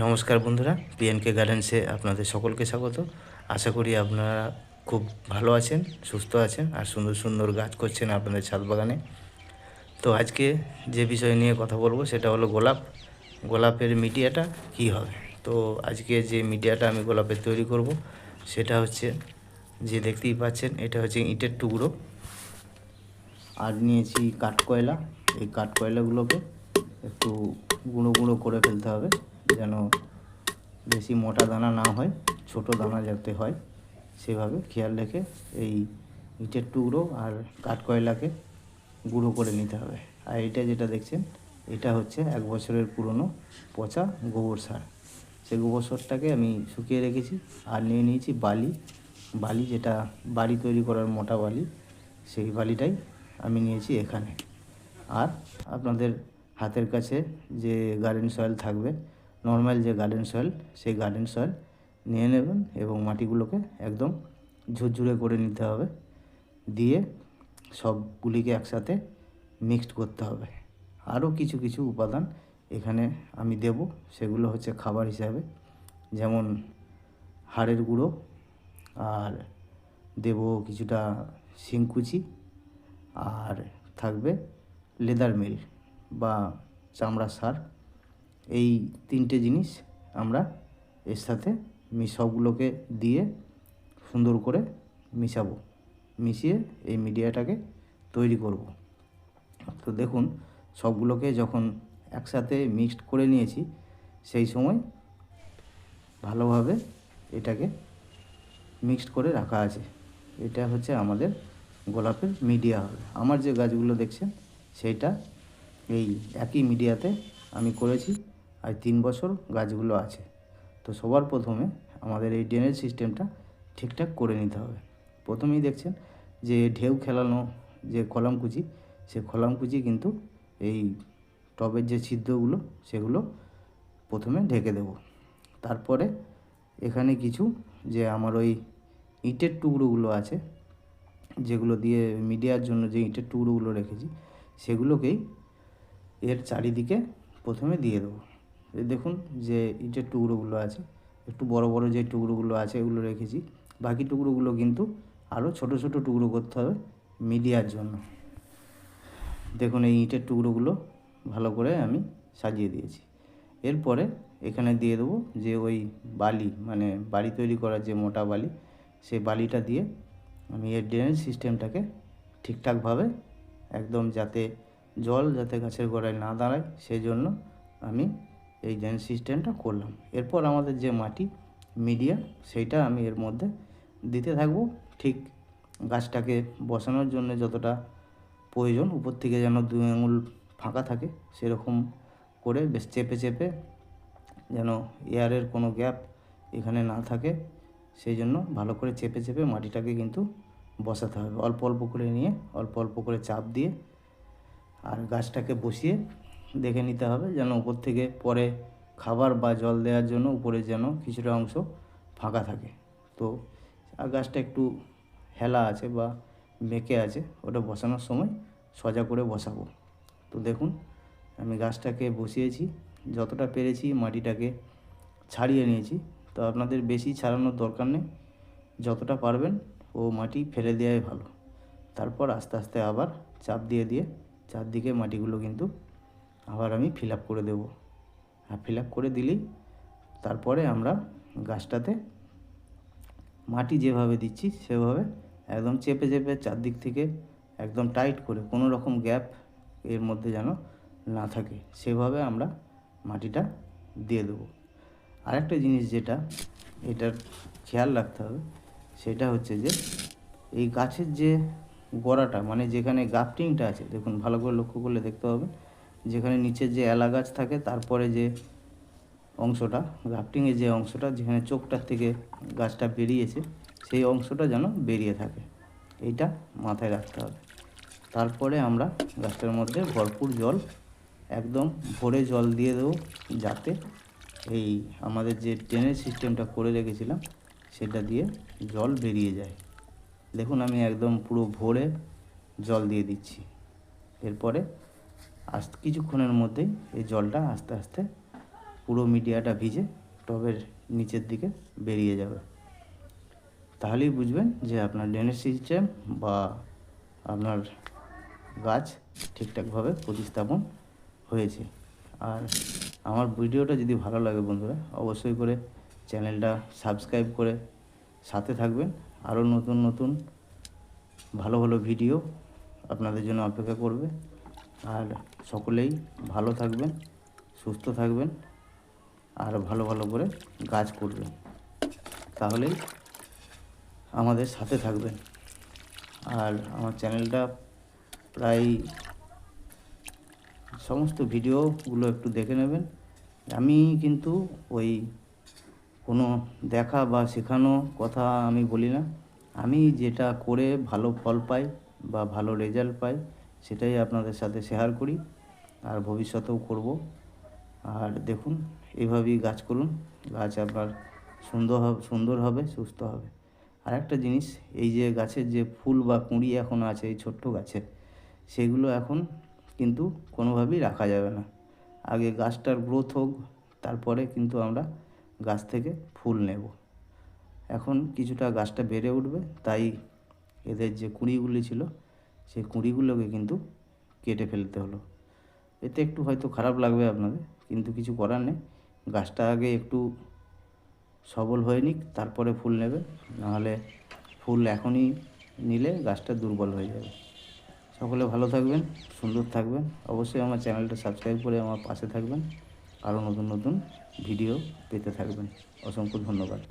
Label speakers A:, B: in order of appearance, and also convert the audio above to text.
A: নমস্কার বন্ধুরা পিএনকে গার্ডেন্সে আপনাদের সকলকে স্বাগত। আশা করি আপনারা খুব ভালো আছেন, সুস্থ আছেন, আর সুন্দর সুন্দর গাছ করছেন আপনাদের ছাদ বাগানে। তো আজকে যে বিষয় নিয়ে কথা বলব সেটা হলো গোলাপ। গোলাপের মিডিয়াটা কি হবে? তো আজকে যে মিডিয়াটা আমি গোলাপের তৈরি করব, সেটা হচ্ছে, যে দেখতেই পাচ্ছেন, এটা হচ্ছে ইটের টুকরো। আর নিয়েছি কাঠকয়লা। এই কাঠকয়লাগুলোকে একটু গুঁড়ো গুঁড়ো করে ফেলতে হবে। যেন বেশি মোটা দানা না হয়, ছোট দানা যাতে হয়, সেভাবে খেয়াল রেখে এই ইটের টুকরো আর কাঠকয়লাকে গুঁড়ো করে নিতে হবে। আর এটা যেটা দেখছেন, এটা হচ্ছে এক বছরের পুরনো পচা গোবর সার। সেই গোবর সারটাকে আমি শুকিয়ে রেখেছি আর নিয়ে নিয়েছি বালি। বালি যেটা বাড়ি তৈরি করার মোটা বালি, সেই বালিটাই আমি নিয়েছি এখানে। আর আপনাদের হাতের কাছে যে গার্ডেন সয়েল থাকবে নর্মাল যে গার্ডেন সয়েল সেই গার্ডেন সয়েল নিয়ে নেবেন এবং মাটিগুলোকে একদম ঝুরঝুরে করে নিতে হবে। দিয়ে সবগুলিকে একসাথে মিক্সড করতে হবে। আরও কিছু কিছু উপাদান এখানে আমি দেব, সেগুলো হচ্ছে খাবার হিসাবে। যেমন হাড়ের গুঁড়ো, আর দেব কিছুটা শিংকুচি, আর থাকবে লেদার মিল বা চামড়া সার। এই তিনটে জিনিস আমরা এর সাথে সবগুলোকে দিয়ে সুন্দর করে মিশাবো। মিশিয়ে এই মিডিয়াটাকে তৈরি করব। তো দেখুন, সবগুলোকে যখন একসাথে মিক্সড করে নিয়েছি, সেই সময় ভালোভাবে এটাকে মিক্সড করে রাখা আছে। এটা হচ্ছে আমাদের গোলাপের মিডিয়া হবে। আমার যে গাছগুলো দেখছেন, সেইটা এই একই মিডিয়াতে আমি করেছি। আর তিন বছর গাছগুলো আছে। তো সবার প্রথমে আমাদের এই ড্রেনেজ সিস্টেমটা ঠিকঠাক করে নিতে হবে। প্রথমেই দেখছেন যে ঢেউ খেলানো যে কলামকুচি, সে কলামকুচি কিন্তু এই টবের যে ছিদ্রগুলো, সেগুলো প্রথমে ঢেকে দেব। তারপরে এখানে কিছু যে আমার ওই ইটের টুকরোগুলো আছে, যেগুলো দিয়ে মিডিয়ার জন্য যে ইটের টুকরোগুলো রেখেছি, সেগুলোকেই এর চারিদিকে প্রথমে দিয়ে দেবো। দেখুন যে ইটের টুকরোগুলো আছে, একটু বড় বড় যে টুকরোগুলো আছে এগুলো রেখেছি। বাকি টুকরোগুলো কিন্তু আরও ছোট ছোট টুকরো করতে হবে মিডিয়ার জন্য। দেখুন এই ইটের টুকরোগুলো ভালো করে আমি সাজিয়ে দিয়েছি। এরপরে এখানে দিয়ে দেবো যে ওই বালি মানে বাড়ি তৈরি করার যে মোটা বালি, সেই বালিটা দিয়ে আমি এর ড্রেনেজ সিস্টেমটাকে ঠিকঠাকভাবে একদম যাতে জল যাতে গাছের গোড়ায় না দাঁড়ায় সেই জন্য আমি এই ড্রেনেজ সিস্টেমটা করলাম। এরপর আমাদের যে মাটি মিডিয়া সেইটা আমি এর মধ্যে দিতে থাকব। ঠিক গাছটাকে বসানোর জন্য যতটা প্রয়োজন, উপর থেকে যেন দু আঙুল ফাঁকা থাকে, সেরকম করে বেশ চেপে চেপে যেন এয়ারের কোনো গ্যাপ এখানে না থাকে, সেই জন্য ভালো করে চেপে চেপে মাটিটাকে কিন্তু বসাতে হবে। অল্প অল্প করে নিয়ে, অল্প অল্প করে চাপ দিয়ে আর গাছটাকে বসিয়ে দেখে নিতে হবে যেন উপর থেকে পরে খাবার বা জল দেওয়ার জন্য উপরে যেন কিছুটা অংশ ফাঁকা থাকে। তো আর গাছটা একটু হেলা আছে বা বেঁকে আছে, ওটা বসানোর সময় সজা করে বসাবো। তো দেখুন, আমি গাছটাকে বসিয়েছি, যতটা পেরেছি মাটিটাকে ছাড়িয়ে নিয়েছি। তো আপনাদের বেশি ছাড়ানোর দরকার নেই, যতটা পারবেন ও মাটি ফেলে দেওয়াই ভালো। তারপর আস্তে আস্তে আবার চাপ দিয়ে দিয়ে চারদিকে মাটিগুলো কিন্তু আবার আমি ফিল করে দেবো। আর ফিল করে দিলেই তারপরে আমরা গাছটাতে মাটি যেভাবে দিচ্ছি সেভাবে একদম চেপে চেপে চারদিক থেকে একদম টাইট করে কোনো রকম গ্যাপ এর মধ্যে যেন না থাকে, সেভাবে আমরা মাটিটা দিয়ে দেবো। আরেকটা জিনিস যেটা, এটার খেয়াল রাখতে হবে, সেটা হচ্ছে যে এই গাছের যে গোড়াটা মানে যেখানে গাফটিংটা আছে, দেখুন ভালো করে লক্ষ্য করলে দেখতে হবে যেখানে নিচে যে এলা গাছ থাকে, তারপরে যে অংশটা গ্রাফটিংয়ের যে অংশটা, যেখানে চোখটার থেকে গাছটা বেরিয়েছে, সেই অংশটা যেন বেরিয়ে থাকে। এইটা মাথায় রাখতে হবে। তারপরে আমরা গাছটার মধ্যে ভরপুর জল, একদম ভরে জল দিয়ে দেবো, যাতে এই আমাদের যে ট্রেনের সিস্টেমটা করে রেখেছিলাম, সেটা দিয়ে জল বেরিয়ে যায়। দেখুন, আমি একদম পুরো ভরে জল দিয়ে দিচ্ছি। এরপরে আস্তে, কিছুক্ষণের মধ্যেই এই জলটা আস্তে আস্তে পুরো মিডিয়াটা ভিজে টবের নিচের দিকে বেরিয়ে যাবে। তাহলেই বুঝবেন যে আপনার ড্রেনেজ সিস্টেম বা আপনার গাছ ঠিকঠাকভাবে প্রতিস্থাপন হয়েছে। আর আমার ভিডিওটা যদি ভালো লাগে বন্ধুরা, অবশ্যই করে চ্যানেলটা সাবস্ক্রাইব করে সাথে থাকবেন। আরও নতুন নতুন ভালো ভালো ভিডিও আপনাদের জন্য অপেক্ষা করবে। আর সকলেই ভালো থাকবেন, সুস্থ থাকবেন আর ভালো ভালো করে গাছ করবেন। তাহলেই আমাদের সাথে থাকবেন। আর আমার চ্যানেলটা প্রায় সমস্ত ভিডিওগুলো একটু দেখে নেবেন। আমি কিন্তু ওই কোনো দেখা বা শেখানো কথা আমি বলি না। আমি যেটা করে ভালো ফল পাই বা ভালো রেজাল্ট পাই সেটাই আপনাদের সাথে শেয়ার করি আর ভবিষ্যতেও করব। আর দেখুন এইভাবেই গাছ করুন, গাছ আপনার সুন্দর হবে সুন্দর হবে, সুস্থ হবে। আর একটা জিনিস, এই যে গাছের যে ফুল বা কুঁড়ি এখন আছে, এই ছোট্ট গাছের সেগুলো এখন কিন্তু কোনোভাবেই রাখা যাবে না। আগে গাছটার গ্রোথ হোক, তারপরে কিন্তু আমরা গাছ থেকে ফুল নেব। এখন কিছুটা গাছটা বেড়ে উঠবে, তাই এদের যে কুঁড়িগুলি ছিল সেই কুঁড়িগুলোকে কিন্তু কেটে ফেলতে হলো। এতে একটু হয়তো খারাপ লাগবে আপনাদের, কিন্তু কিছু করার নেই। গাছটা আগে একটু সবল হয়ে নিক, তারপরে ফুল নেবে। নাহলে ফুল এখনই নিলে গাছটা দুর্বল হয়ে যাবে। সকলে ভালো থাকবেন, সুন্দর থাকবেন। অবশ্যই আমার চ্যানেলটা সাবস্ক্রাইব করে আমার পাশে থাকবেন। আরও নতুন নতুন ভিডিও পেতে থাকবেন। অসংখ্য ধন্যবাদ।